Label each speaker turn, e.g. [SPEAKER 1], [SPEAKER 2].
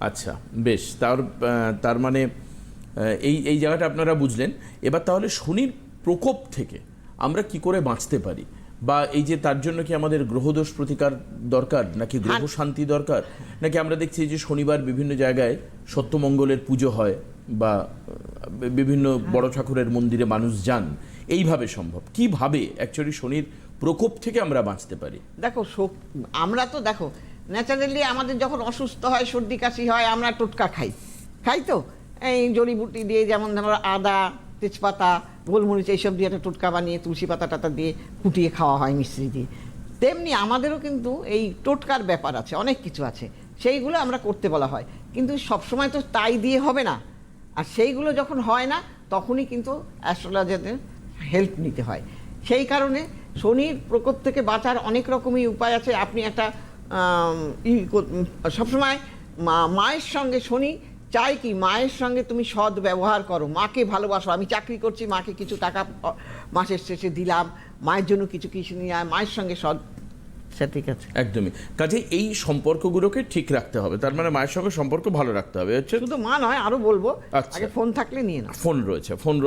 [SPEAKER 1] আচ্ছা বেশ। তার তার মানে এই এই জায়গাটা আপনারা বুঝলেন। এবার তাহলে শনির প্রকোপ থেকে আমরা কি করে বাঁচতে পারি? বা এই যে তার জন্য কি আমাদের গ্রহদোষ প্রতিকার দরকার নাকি গ্রহ শান্তি দরকার? নাকি আমরা দেখছি যে শনিবার বিভিন্ন জায়গায় সত্যমঙ্গলের পুজো হয় বা বিভিন্ন বড় ঠাকুরের মন্দিরে মানুষ যান? এইভাবে সম্ভব। কীভাবে অ্যাকচুয়ালি শনির প্রকোপ থেকে আমরা বাঁচতে পারি?
[SPEAKER 2] দেখো আমরা তো দেখো ন্যাচারালি আমাদের যখন অসুস্থ হয়, সর্দি কাশি হয়, আমরা টোটকা খাই। খাই তো? এই জড়িবুটি দিয়ে যেমন ধরো আদা, তেজপাতা, গোলমরিচ এইসব দিয়ে একটা টোটকা বানিয়ে, তুলসী পাতা টাতা দিয়ে ফুটিয়ে খাওয়া হয় মিশ্রি দিয়ে তেমনি আমাদেরও কিন্তু এই টোটকার ব্যাপার আছে, অনেক কিছু আছে। সেইগুলো আমরা করতে বলা হয়। কিন্তু সবসময় তো তাই দিয়ে হবে না। আর সেইগুলো যখন হয় না, তখনই কিন্তু অ্যাস্ট্রোলজারদের হেল্প নিতে হয়। সেই কারণে শনির প্রকোপ থেকে বাঁচার অনেক রকমই উপায় আছে। আপনি একটা ই সবসময় মা- মায়ের সঙ্গে শনি চাই কি মায়ের সঙ্গে তুমি সৎ ব্যবহার করো মাকে ভালোবাসো আমি চাকরি করছি মাকে কিছু টাকা মাসের শেষে দিলাম মায়ের জন্য কিছু কিছু নিয়ে আয়, মায়ের সঙ্গে সৎ ঠিক আছে।
[SPEAKER 1] একদমই। কাজে এই সম্পর্কগুলোকে ঠিক রাখতে হবে তার মানে মায়ের সঙ্গে সম্পর্ক ভালো রাখতে হবে হচ্ছে
[SPEAKER 2] শুধু মা নয় আরও বলব
[SPEAKER 1] আচ্ছা।
[SPEAKER 2] আগে ফোন থাকলে নিয়ে নাও।
[SPEAKER 1] ফোন রয়েছে ফোন